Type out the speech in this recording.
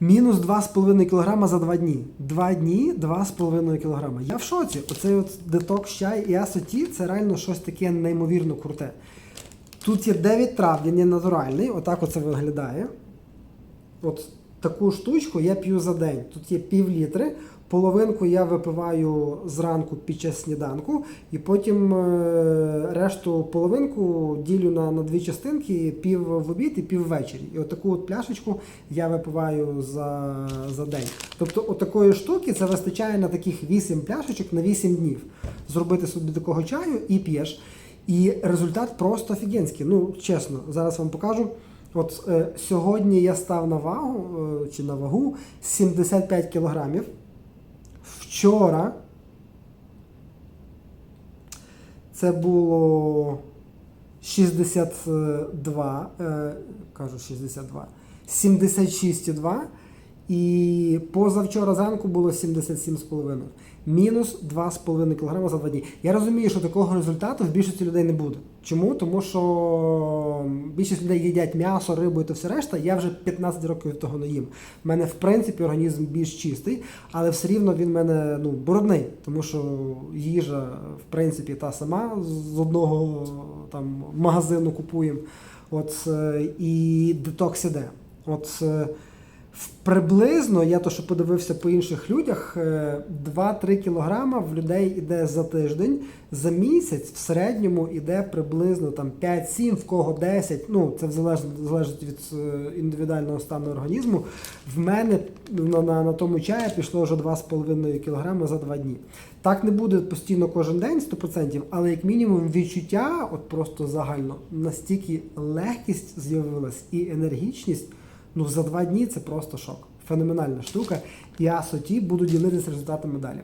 Мінус 2,5 кг за 2 дні. 2 дні 2,5 кг. Я в шоці. Оцей от детокс чай і асоті це реально щось таке неймовірно круте. Тут є 9 трав, він є натуральний, отак оце виглядає. От таку штучку я п'ю за день. Тут є пів літри. Половинку я випиваю зранку під час сніданку, і потім е, решту половинку ділю на, на дві частинки, пів в обід і пів ввечері. І отаку от пляшечку я випиваю за, за день. Тобто, отакої штуки це вистачає на таких 8 пляшечок на 8 днів. Зробити собі такого чаю і п'єш. І результат просто офігенський. Ну, чесно, зараз вам покажу. От е, сьогодні я став на вагу е, чи на вагу 75 кілограмів. Вчора це було 62, е, кажу 62, 76,2. І позавчора зранку було 77,5. Мінус 2,5 кг за 2 дні. Я розумію, що такого результату в більшості людей не буде. Чому? Тому що більшість людей їдять м'ясо, рибу і то все решта. Я вже 15 років того не їм. У мене, в принципі, організм більш чистий, але все рівно він в мене ну, брудний, тому що їжа, в принципі, та сама з одного там магазину купуємо. От е, і детокс іде. От е, Приблизно, я то, що подивився по інших людях, е, 2-3 кілограма в людей іде за тиждень, за місяць в середньому іде приблизно там 5-7, в кого 10, ну це залежить, залежить від е, індивідуального стану організму. В мене на, на, на тому чаї пішло вже 2,5 кілограми за 2 дні. Так не буде постійно кожен день 100%, але як мінімум відчуття, от просто загально, настільки легкість з'явилась і енергічність. Ну, за два дні це просто шок. Феноменальна штука. Я соті буду ділитися результатами далі.